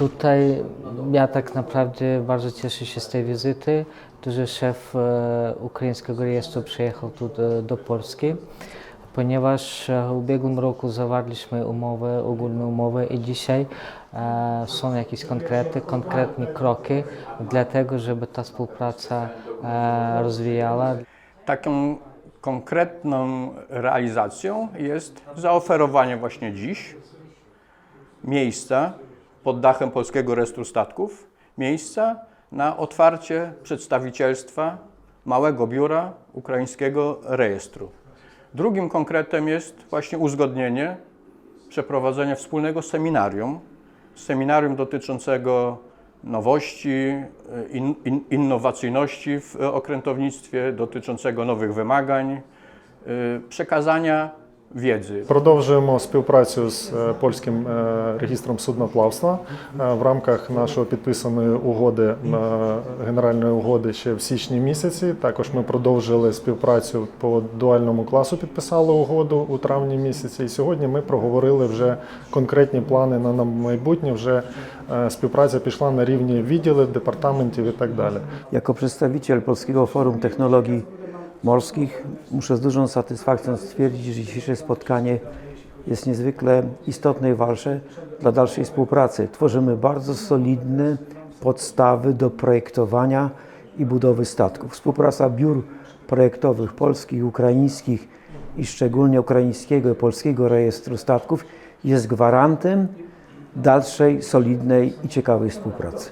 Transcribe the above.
Tutaj ja tak naprawdę bardzo cieszę się z tej wizyty, że szef e, ukraińskiego rejestru przyjechał tu do, do Polski, ponieważ e, w ubiegłym roku zawarliśmy umowę, ogólną umowę i dzisiaj e, są jakieś konkrety, konkretne kroki dla tego, żeby ta współpraca rozwijała. Taką konkretną realizacją jest zaoferowanie właśnie dziś miejsca pod dachem Polskiego Rejestru Statków, miejsca na otwarcie przedstawicielstwa małego biura ukraińskiego rejestru. Drugim konkretem jest właśnie uzgodnienie przeprowadzenia wspólnego seminarium, seminarium dotyczącego nowości, in, in, innowacyjności w okrętownictwie, dotyczącego nowych wymagań, y, przekazania wiedzy. Продовжуємо співпрацю з е, польським е, регістром судноплавства Е, в рамках нашої підписаної угоди е, генеральної угоди ще в січні місяці. Також ми продовжили співпрацю по дуальному класу, підписали угоду у травні місяці. І сьогодні ми проговорили вже конкретні плани на на майбутнє. Вже е, співпраця пішла на рівні відділів, департаментів і так далі. Jako przedstawiciel Polskiego Forum Technologii Morskich muszę z dużą satysfakcją stwierdzić, że dzisiejsze spotkanie jest niezwykle istotne i ważne dla dalszej współpracy. Tworzymy bardzo solidne podstawy do projektowania i budowy statków. Współpraca biur projektowych polskich, ukraińskich i szczególnie ukraińskiego i polskiego rejestru statków jest gwarantem dalszej, solidnej i ciekawej współpracy.